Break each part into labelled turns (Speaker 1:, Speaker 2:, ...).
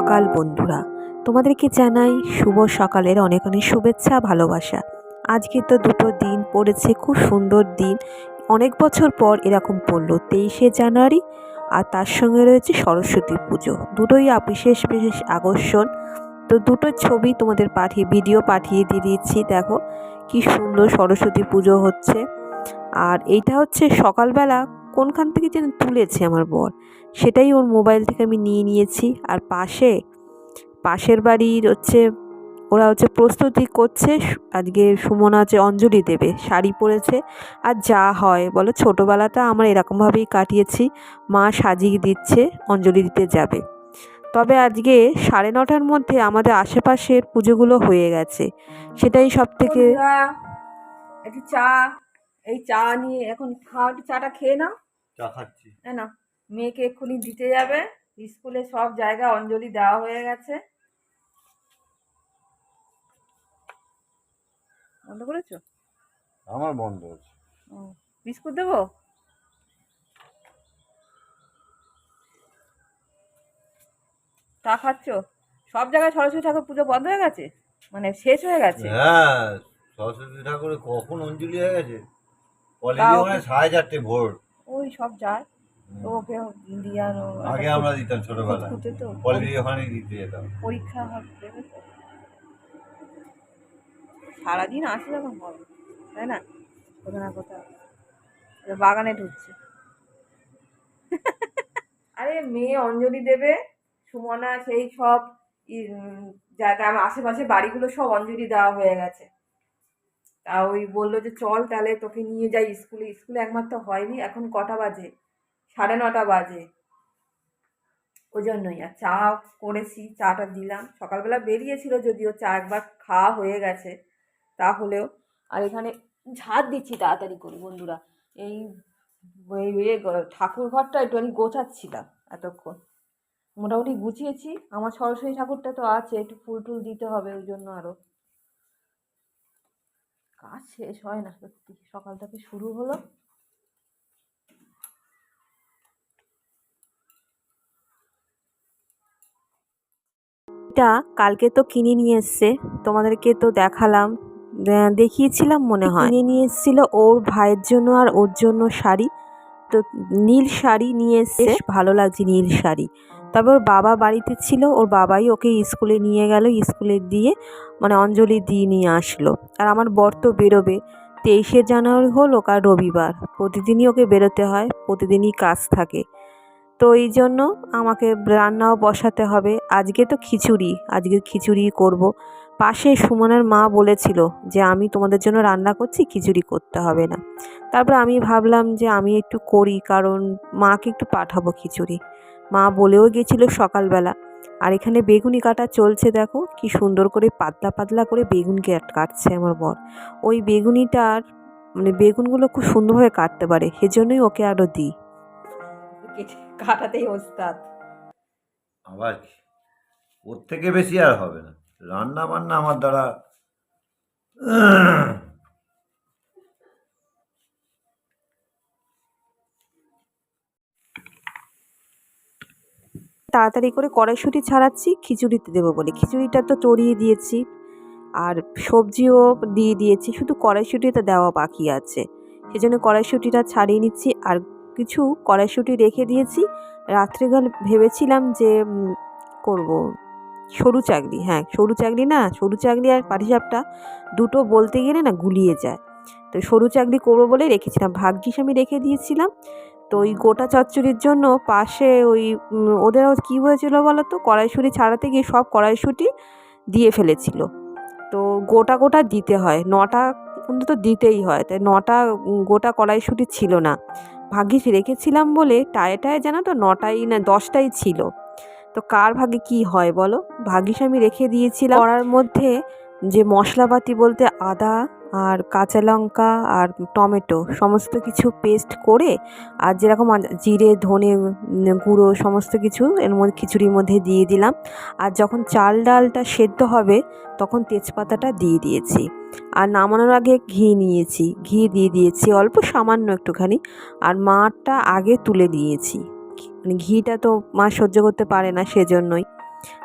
Speaker 1: সকাল, বন্ধুরা। তোমাদেরকে জানাই শুভ সকালের অনেক অনেক শুভেচ্ছা, ভালোবাসা। আজকে তো দুটো দিন পড়েছে, খুব সুন্দর দিন। অনেক বছর পর এরকম পড়ল, তেইশে জানুয়ারি, আর তার সঙ্গে রয়েছে সরস্বতী পুজো। দুটোই বিশেষ বিশেষ আকর্ষণ। তো দুটো ছবি তোমাদের পাঠিয়ে ভিডিও পাঠিয়ে দিয়ে দিচ্ছি, দেখো। কি সুন্দর সরস্বতী পুজো হচ্ছে। আর এইটা হচ্ছে সকালবেলা কোনখান থেকে যেন তুলেছে আমার বর। সেটাই ওর মোবাইল থেকে আমি নিয়ে নিয়েছি। আর পাশে, পাশের বাড়ির হচ্ছে, ওরা হচ্ছে প্রস্তুতি করছে আজকে সুমনা হচ্ছে অঞ্জলি দেবে, শাড়ি পরেছে। আর যা হয়, বলো, ছোটোবেলাটা আমরা এরকমভাবেই কাটিয়েছি। মা সাজিয়ে দিচ্ছে, অঞ্জলি দিতে যাবে। তবে আজকে সাড়ে নটার মধ্যে আমাদের আশেপাশের পুজোগুলো হয়ে গেছে। সেটাই সব থেকে
Speaker 2: চা এই চা নিয়ে এখন খাও একটু চাটা খেয়ে নাও।
Speaker 3: চা খাচ্ছি।
Speaker 2: তাই না মেয়েকে এক্ষুনি দিতে যাবে। স্কুলে সব জায়গায় অঞ্জলি দেওয়া হয়ে গেছে। বন্ধ করেছ?
Speaker 3: আমার বন্ধ আছে
Speaker 2: বিস্কুট দেবো? চা খাচ্ছ? সব জায়গায় সরস্বতী ঠাকুর পুজো বন্ধ হয়ে গেছে? মানে শেষ হয়ে গেছে?
Speaker 3: হ্যাঁ সরস্বতী ঠাকুরের কখন অঞ্জলি হয়ে গেছে? কলেজে
Speaker 2: তাও-
Speaker 3: সাড়ে চারটে ভোর।
Speaker 2: ওই সব যায়। তো ওকে দিয়ানো
Speaker 3: আগে আমরা দিতাম ছোটবেলায়। কলেজে ওখানে দিতে যেতাম।
Speaker 2: পরীক্ষা হবে। সারাদিন আসে যখন হবে তাই না? কোথাও না কোথাও। বাগানে ঢুকছে। আরে মেয়ে অঞ্জলি দেবে সুমনা সেই সব জায়গা আমার আশেপাশে বাড়িগুলো সব অঞ্জলি দেওয়া হয়ে গেছে। তা ওই বলল যে, চল তাহলে তোকে নিয়ে যাই স্কুলে। স্কুলে একমাত্র হয়নি, এখন কটা বাজে? সাড়ে নটা বাজে। ওই জন্যই। আর চা করেছি, চাটা দিলাম। সকালবেলা বেরিয়েছিল যদিও, চা একবার খাওয়া হয়ে গেছে তাহলেও। আর এখানে ঝাড় দিচ্ছি তাড়াতাড়ি করে, বন্ধুরা। এই ঠাকুর ঘরটা একটুখানি গোছাচ্ছিলাম এতক্ষণ। মোটামুটি গুছিয়েছি। আমার সরস্বতী ঠাকুরটা তো আছে, একটু ফুল টুল দিতে হবে ওই জন্য আরও কাজ শেষ হয় না। সত্যি সকাল থেকে শুরু হলো।
Speaker 1: এটা কালকে তো কিনে নিয়ে এসছে। তোমাদেরকে তো দেখালাম। দেখিয়েছিলাম মনে হয়। কিনে নিয়ে এসেছিল ওর ভাইয়ের জন্য আর ওর জন্য শাড়ি। তো নীল শাড়ি নিয়ে এসছে। বেশ ভালো লাগছে নীল শাড়ি। তবে ওর বাবা বাড়িতে ছিল, ওর বাবাই ওকে স্কুলে নিয়ে গেল, স্কুলে দিয়ে মানে অঞ্জলি দিয়ে নিয়ে আসলো। আর আমার বর তো বেরোবে। তেইশে জানুয়ারি হলো আর রবিবার। প্রতিদিনই ওকে বেরোতে হয়, প্রতিদিনই কাজ থাকে। তো এই জন্য আমাকে রান্নাও বসাতে হবে। আজকে তো খিচুড়ি, আজকে খিচুড়ি করব। পাশে সুমনের মা বলেছিল যে, আমি তোমাদের জন্য রান্না করছি, খিচুড়ি করতে হবে না। তারপর আমি ভাবলাম যে, আমি একটু করি, কারণ মাকে একটু পাঠাবো খিচুড়ি। মা বলেও গেছিল সকালবেলা। আর এখানে বেগুনি কাটা চলছে দেখো কি সুন্দর করে পাতলা পাতলা করে বেগুন কেট- কাটছে আমার বর। ওই বেগুনিটার মানে বেগুনগুলো খুব সুন্দরভাবে কাটতে পারে সেজন্যই ওকে আরও দিই।
Speaker 2: কাটাতেই ওস্তাদ।
Speaker 3: আবার ওর থেকে বেশি আর হবে না। রান্না বান্না আমার দ্বারা
Speaker 1: তাড়াতাড়ি করে কড়াইশুঁটি ছাড়াচ্ছি খিচুড়িতে দেবো বলে। খিচুড়িটা তো চড়িয়ে দিয়েছি আর সবজিও দিয়ে দিয়েছি, শুধু কড়াইশুঁটিটা দেওয়া বাকি আছে। সেজন্য কড়াইশুঁটিটা ছাড়িয়ে নিচ্ছি আর কিছু কড়াইশুঁটি রেখে দিয়েছি। রাত্রেকাল ভেবেছিলাম যে করব। সরু চাকরি হ্যাঁ সরু চাকলি না, সরু চাকরি আর পাটিসাপটা দুটো বলতে গেলে না গুলিয়ে যায়। তো সরু চাকরি করব বলে রেখেছিলাম। ভাগ্যিস আমি রেখে দিয়েছিলাম। তো ওই গোটা চচ্চড়ির জন্য পাশে ওই ওদের কী হয়েছিল বলো তো? কড়াইশুঁটি ছাড়াতে গিয়ে সব কড়াইশুঁটি দিয়ে ফেলেছিল। তো গোটা গোটা দিতে হয়। নটা অন্তত দিতেই হয়। তাই নটা গোটা কড়াইশুঁটি ছিল না। ভাগ্যিস রেখেছিলাম বলে টায়ে টায়ে জানো তো নটাই না, দশটাই ছিল। তো কার ভাগে কি হয় বলো? ভাগ্যিস আমি রেখে দিয়েছিলাম। কড়ার মধ্যে যে মশলাপাতি বলতে আদা আর কাঁচা লঙ্কা আর টমেটো সমস্ত কিছু পেস্ট করে আর যেরকম জিরে, ধনে গুঁড়ো সমস্ত কিছু এর মধ্যে খিচুড়ির মধ্যে দিয়ে দিলাম। আর যখন চাল ডালটা সেদ্ধ হবে তখন তেজপাতাটা দিয়ে দিয়েছি। আর নামানোর আগে ঘি নিয়েছি। ঘি দিয়ে দিয়েছি অল্প, সামান্য একটুখানি। আর মাঠটা আগে তুলে দিয়েছি। মানে ঘিটা তো মা সহ্য করতে পারে না সেজন্যই।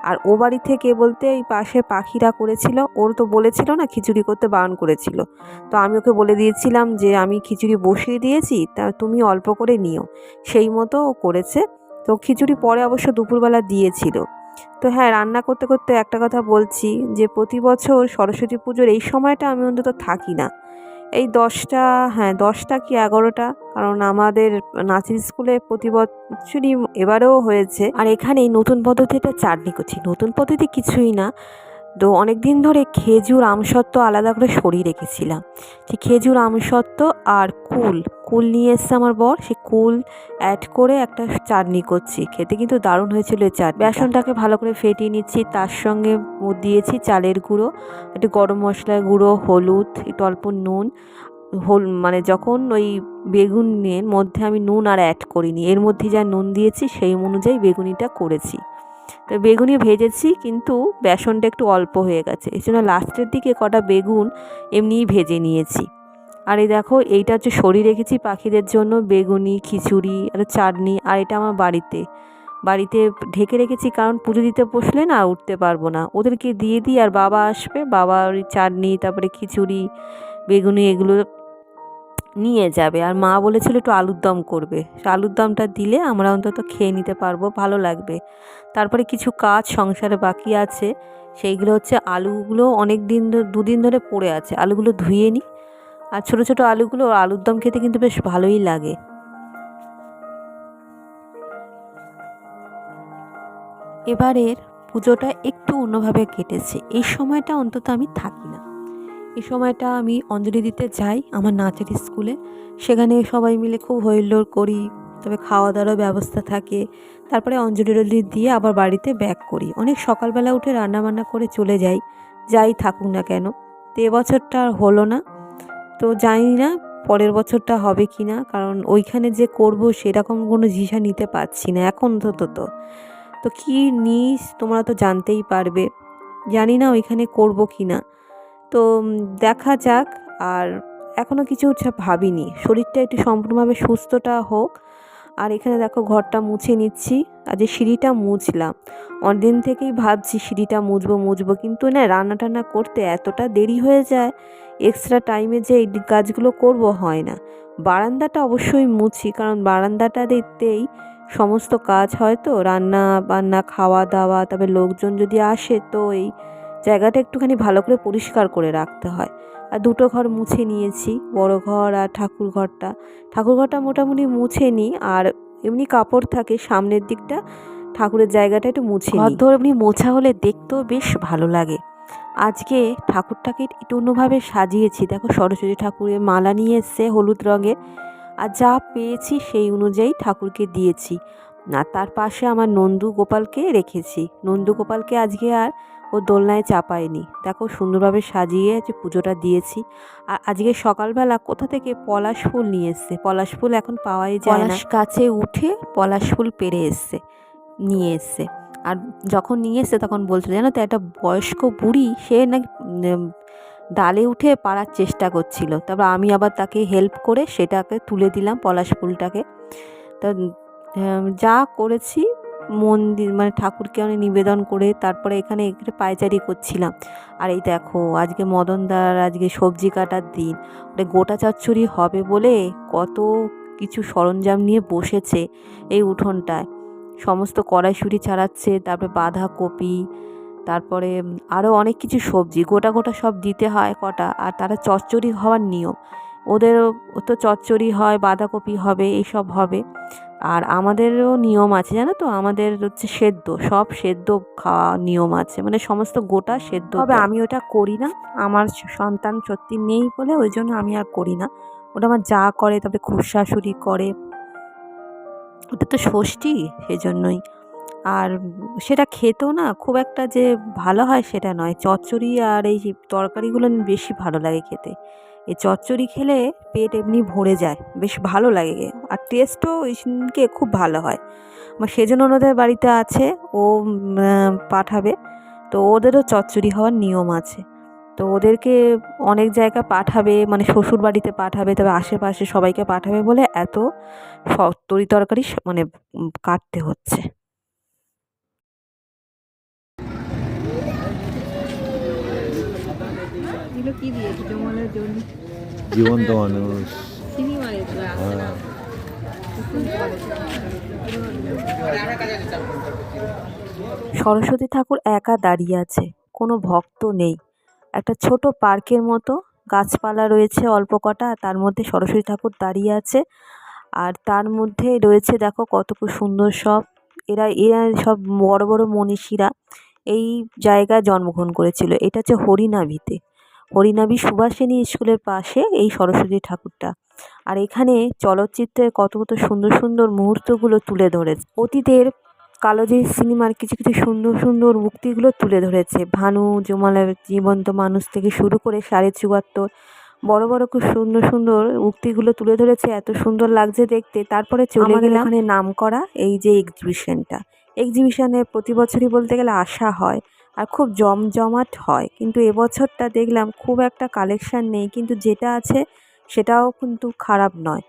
Speaker 1: আর ও বাড়ি থেকে বলতে এই পাশে পাখিরা করেছিল, ওর তো বলেছিল না খিচুড়ি করতে বারণ করেছিল। তো আমি ওকে বলে দিয়েছিলাম যে আমি খিচুড়ি বসিয়ে দিয়েছি, তা তুমি অল্প করে নিও। সেই মতো ও করেছে। তো খিচুড়ি পরে অবশ্য দুপুরবেলা দিয়েছিল। তো হ্যাঁ রান্না করতে করতে একটা কথা বলছি যে প্রতি বছর সরস্বতী পুজোর এই সময়টা আমি অন্তত থাকি না। এই দশটা হ্যাঁ দশটা কি এগারোটা? কারণ আমাদের নাচের স্কুলে প্রতি বছরই এবারেও হয়েছে। আর এখানে নতুন পদ্ধতিটা চাটনি করছি নতুন পদ্ধতি কিছুই না। তো অনেক দিন ধরে খেজুর আমসত্ত্ব আলাদা করে সরিয়ে রেখেছিলাম। সেই খেজুর আমসত্ত্ব আর কুল কুল নিয়ে এসছে আমার বর। সে কুল অ্যাড করে একটা চাটনি করছি। খেতে কিন্তু দারুণ হয়েছিল চাট বেসনটাকে ভালো করে ফেটিয়ে নিচ্ছি। তার সঙ্গে দিয়েছি চালের গুঁড়ো, একটু গরম মশলার গুঁড়ো, হলুদ, একটু অল্প নুন। হল মানে যখন ওই বেগুনের মধ্যে আমি নুন আর অ্যাড করিনি, এর মধ্যে যা নুন দিয়েছি সেই অনুযায়ী বেগুনিটা করেছি। তো বেগুনি ভেজেছি, কিন্তু বেসনটা একটু অল্প হয়ে গেছে। এই জন্য লাস্টের দিকে কটা বেগুন এমনিই ভেজে নিয়েছি। আর এই দেখো, এইটা হচ্ছে সরিয়ে রেখেছি পাখিদের জন্য, বেগুনি, খিচুড়ি, আর চাটনি, আর এটা আমার বাড়িতে। বাড়িতে ঢেকে রেখেছি কারণ পুজো দিতে বসলে না উঠতে পারব না। ওদেরকে দিয়ে দিই আর বাবা আসবে, বাবা ওই চাটনি, তারপরে খিচুড়ি, বেগুনি এগুলো নিয়ে যাবে। আর মা বলেছিল একটু আলুর দম করবে। আলুর দমটা দিলে আমরা অন্তত খেয়ে নিতে পারব, ভালো লাগবে। তারপরে কিছু কাজ সংসারে বাকি আছে, সেইগুলো হচ্ছে আলুগুলো অনেক দিন ধরে দুদিন ধরে পড়ে আছে, আলুগুলো ধুয়ে নিই আর ছোটো ছোটো আলুগুলো, আলুর দম খেতে কিন্তু বেশ ভালোই লাগে। এবারের পুজোটা একটু অন্যভাবে কেটেছে, এই সময়টা অন্তত আমি থাকি না। এই সময়টা আমি অঞ্জলি দিতে যাই আমার নাচের স্কুলে, সেখানে সবাই মিলে খুব হইল্লোড় করি তবে খাওয়া দাওয়ারও ব্যবস্থা থাকে। তারপরে অঞ্জলি টঞ্জলি দিয়ে আবার বাড়িতে ব্যাক করি। অনেক সকালবেলা উঠে রান্নাবান্না করে চলে যাই যাই থাকুক না কেন। তো এবছরটা আর হলো না। তো জানি না পরের বছরটা হবে কি না কারণ ওইখানে যে করব সেরকম কোনো জিনিসা নিতে পারছি না এখন তো তো তো কী নিস তোমরা তো জানতেই পারবে। জানি না ওইখানে করব কি না তো দেখা যাক। আর এখনও কিছু ভাবিনি। শরীরটা একটু সম্পূর্ণভাবে সুস্থটা হোক। আর এখানে দেখো ঘরটা মুছে নিচ্ছি। আর যে সিঁড়িটা মুছলাম, অনেকদিন থেকেই ভাবছি সিঁড়িটা মুছবো মুছবো, কিন্তু না রান্না টান্না করতে এতটা দেরি হয়ে যায় এক্সট্রা টাইমে যে এই কাজগুলো করব হয় না। বারান্দাটা অবশ্যই মুছি, কারণ বারান্দাটা দেখতেই সমস্ত কাজ হয় তো, রান্না বান্না খাওয়া দাওয়া তবে লোকজন যদি আসে তো এই জায়গাটা একটুখানি ভালো করে পরিষ্কার করে রাখতে হয়। আর দুটো ঘর মুছে নিয়েছি, বড় ঘর আর ঠাকুর ঘরটা। ঠাকুর ঘরটা মোটামুটি মুছে নিই আর এমনি কাপড় থাকে, সামনের দিকটা ঠাকুরের জায়গাটা একটু মুছে ঘর ধর এমনি মোছা হলে দেখতেও বেশ ভালো লাগে। আজকে ঠাকুরটাকে একটু অন্যভাবে সাজিয়েছি। দেখো সরস্বতী ঠাকুরের মালা নিয়ে এসছে হলুদ রঙের। আর যা পেয়েছি সেই অনুযায়ী ঠাকুরকে দিয়েছি। আর তার পাশে আমার নন্দু গোপালকে রেখেছি। নন্দু গোপালকে আজকে আর ও দোলনায় চাপায়নি। দেখো সুন্দরভাবে সাজিয়ে যে পুজোটা দিয়েছি। আর আজকে সকালবেলা কোথা থেকে পলাশ ফুল নিয়ে এসছে? পলাশ ফুল এখন পাওয়াই যায় না। গাছে উঠে পলাশ ফুল পেরে এসছে, নিয়ে এসছে। আর যখন নিয়ে এসছে তখন বলছিল জানো তো, একটা বয়স্ক বুড়ি, সে নাকি ডালে উঠে পাড়ার চেষ্টা করছিল। তারপর আমি আবার তাকে হেল্প করে সেটাকে তুলে দিলাম পলাশ ফুলটাকে। তো যা করেছি মন্দির মানে ঠাকুরকে অনেক নিবেদন করে তারপরে এখানে একটু পায়চারি করছিলাম। আর এই দেখো, আজকে মদনদার আজকে সবজি কাটার দিন। ওটা গোটা চচ্চড়ি হবে বলে কত কিছু সরঞ্জাম নিয়ে বসেছে এই উঠোনটায়। সমস্ত কড়াইশুঁটি ছাড়াচ্ছে, তারপরে বাঁধাকপি, তারপরে আরও অনেক কিছু সবজি। গোটা গোটা সব দিতে হয় কটা। আর তারা চচ্চড়ি হওয়ার নিয়ম। ওদেরও তো চচ্চড়ি হয়, বাঁধাকপি হবে, এইসব হবে। আর আমাদেরও নিয়ম আছে জানো তো? আমাদের হচ্ছে সেদ্ধ সব সেদ্ধ খাওয়া নিয়ম আছে। মানে সমস্ত গোটা সেদ্ধ তবে আমি ওটা করি না। আমার সন্তান সত্যি নেই বলে ওই জন্য আমি আর করি না। ওটা আমার যা করে তবে খুব শাশুড়ি করে। ওটা তো ষষ্ঠী সেই জন্যই আর সেটা খেতেও না খুব একটা যে ভালো হয় সেটা নয়। চচ্চড়ি আর এই তরকারিগুলো বেশি ভালো লাগে খেতে। এই চচ্চড়ি খেলে পেট এমনি ভরে যায়। বেশ ভালো লাগে আর টেস্টও ওইদিনকে খুব ভালো হয়। আমার সেজন্য ওনাদের বাড়িতে আছে। ও পাঠাবে। তো ওদেরও চচ্চড়ি হওয়ার নিয়ম আছে। তো ওদেরকে অনেক জায়গায় পাঠাবে মানে শ্বশুর বাড়িতে পাঠাবে, তবে আশেপাশে সবাইকে পাঠাবে বলে এত তরি তরকারি মানে কাটতে হচ্ছে। এগুলো কি দিয়েছে জমানোর জন্য?
Speaker 3: জীবন্ত মানুষ।
Speaker 1: সিনেমা
Speaker 3: হ্যাঁ।
Speaker 1: সরস্বতী ঠাকুর একা দাঁড়িয়ে আছে কোনো ভক্ত নেই। একটা ছোট পার্কের মতো গাছপালা রয়েছে অল্প কটা তার মধ্যে সরস্বতী ঠাকুর দাঁড়িয়ে আছে। আর তার মধ্যে রয়েছে দেখো কত সুন্দর সব। এরা এরা সব বড় বড় মনীষীরা এই জায়গায় জন্মগ্রহণ করেছিল। এটা হচ্ছে হরিনাভিতে। হরিনাভি সুভাষিনী স্কুলের পাশে এই সরস্বতী ঠাকুরটা। আর এখানে চলচ্চিত্রের কত কত সুন্দর সুন্দর মুহূর্তগুলো তুলে ধরেছে। অতীতের কালোজির সিনেমার কিছু কিছু সুন্দর সুন্দর মুক্তিগুলো তুলে ধরেছে। ভানু জমালের জীবন্ত মানুষ থেকে শুরু করে সাড়ে চুয়াত্তর বড় বড় খুব সুন্দর সুন্দর উক্তিগুলো তুলে ধরেছে। এত সুন্দর লাগছে দেখতে। তারপরে চলে গেলাম এখানে নাম করা এই যে এক্সিবিশনটা এক্সিবিশনে প্রতি বছরই বলতে গেলে আসা হয়। আর খুব জমজমাট হয়। কিন্তু এবছরটা দেখলাম খুব একটা কালেকশান নেই, কিন্তু যেটা আছে সেটাও কিন্তু খারাপ নয়।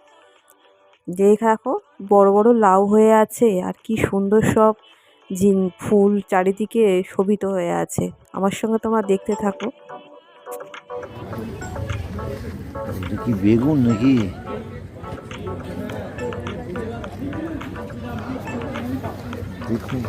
Speaker 1: যে দেখো, বড় বড় লাউ হয়ে আছে আর কি সুন্দর সব জিন, ফুল চারিদিকে শোভিত হয়ে আছে। আমার সঙ্গে তোমরা দেখতে থাকো।
Speaker 3: কি বেগুন নাকি? দেখুন।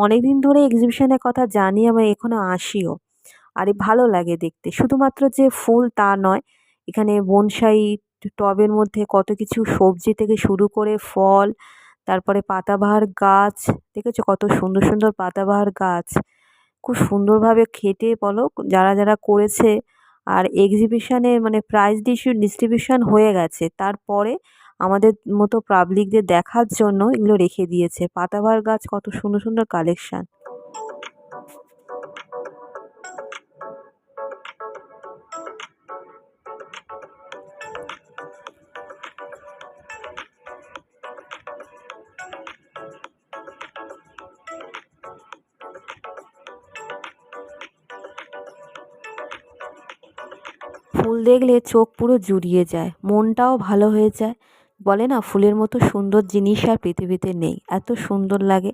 Speaker 1: অনেক দিন ধরে এক্সিবিশনের কথা জানি, আমি এখনও আসিও। আর ভালো লাগে দেখতে। শুধুমাত্র যে ফুল তা নয়, এখানে বনসাই টবের মধ্যে কত কিছু সবজি থেকে শুরু করে ফল, তারপরে পাতাবাহার গাছ, দেখেছ কত সুন্দর সুন্দর পাতাবাহার গাছ। খুব সুন্দরভাবে খেটে বলো, যারা যারা করেছে, আর এক্সিবিশানে মানে প্রাইজ ডিস্ট্রিবিউশন হয়ে গেছে। তারপরে আমাদের মতো পাবলিকদের দেখার জন্য এগুলো রেখে দিয়েছে। পাতাবার গাছ কত সুন্দর সুন্দর কালেকশান ফুল দেখলে চোখ পুরো জুড়িয়ে যায়, মনটাও ভালো হয়ে যায়। বলে না, ফুলের মতো সুন্দর জিনিস আর পৃথিবীতে নেই। এত সুন্দর লাগে।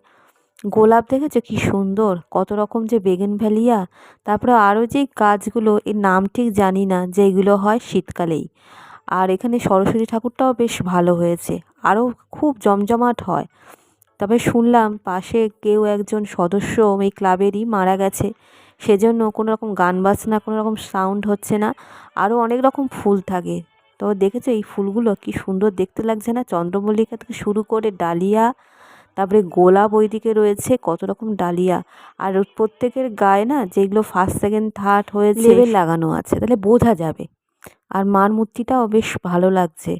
Speaker 1: গোলাপ দেখেছ? কি সুন্দর! কত রকম যে বেগেন ভ্যালিয়া তারপরে আরও যে গাছগুলো, এর নাম ঠিক জানি না, যেগুলো হয় শীতকালেই। আর এখানে সরস্বতী ঠাকুরটাও বেশ ভালো হয়েছে। আরও খুব জমজমাট হয়। তবে শুনলাম পাশে কেউ একজন সদস্য এই ক্লাবেরই মারা গেছে। সেজন্য কোনো রকম গান বাজনা, কোনো রকম সাউন্ড হচ্ছে না। আরও অনেক রকম ফুল থাকে। তো দেখেছ এই ফুলগুলো কি সুন্দর দেখতে লাগছে না? চন্দ্রমল্লিকা থেকে শুরু করে ডালিয়া তারপরে গোলাপ ওইদিকে রয়েছে কত রকম ডালিয়া। আর প্রত্যেকের গায়ে না যেগুলো ফার্স্ট সেকেন্ড থার্ড হয়েছে লেবেল লাগানো আছে তাহলে বোঝা যাবে। আর মার মূর্তিটাও বেশ ভালো লাগছে।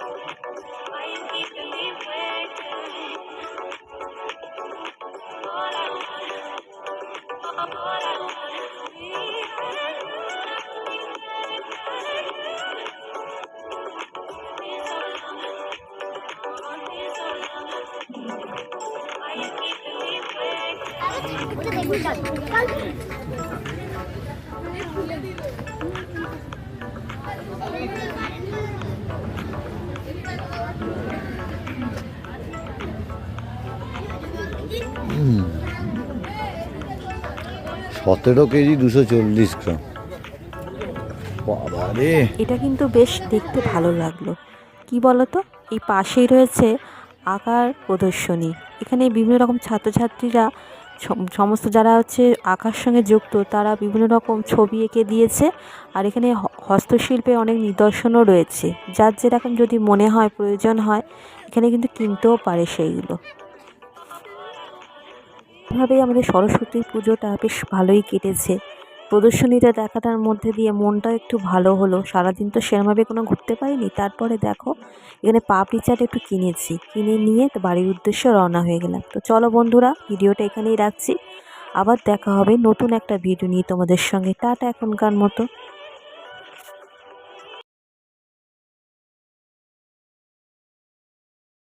Speaker 1: Thank you.
Speaker 3: সতেরো কেজি দুশো চল্লিশ গ্রাম।
Speaker 1: এটা কিন্তু বেশ দেখতে ভালো লাগল। কি বলো তো এই পাশেই রয়েছে আঁকার প্রদর্শনী। এখানে বিভিন্ন রকম ছাত্রছাত্রীরা, সম- সমস্ত যারা হচ্ছে আঁকার সঙ্গে যুক্ত, তারা বিভিন্ন রকম ছবি এঁকে দিয়েছে। আর এখানে হ- হস্তশিল্পের অনেক নিদর্শনও রয়েছে। যার যেরকম যদি মনে হয়, প্রয়োজন হয়, এখানে কিন্তু কিনতেও পারে সেইগুলো। এভাবেই আমাদের সরস্বতী পুজোটা বেশ ভালোই কেটেছে। প্রদর্শনীটা দেখাটার মধ্যে দিয়ে মনটাও একটু ভালো হলো। সারাদিন তো সেরমভাবে কোনো ঘুরতে পারিনি। তারপরে দেখো, এখানে পাপড়ি চাট একটু কিনেছি। কিনে নিয়ে তো বাড়ির উদ্দেশ্যে রওনা হয়ে গেলাম। তো চলো বন্ধুরা, ভিডিওটা এখানেই রাখছি। আবার দেখা হবে নতুন একটা ভিডিও নিয়ে তোমাদের সঙ্গে। টাটা এখনকার মতো।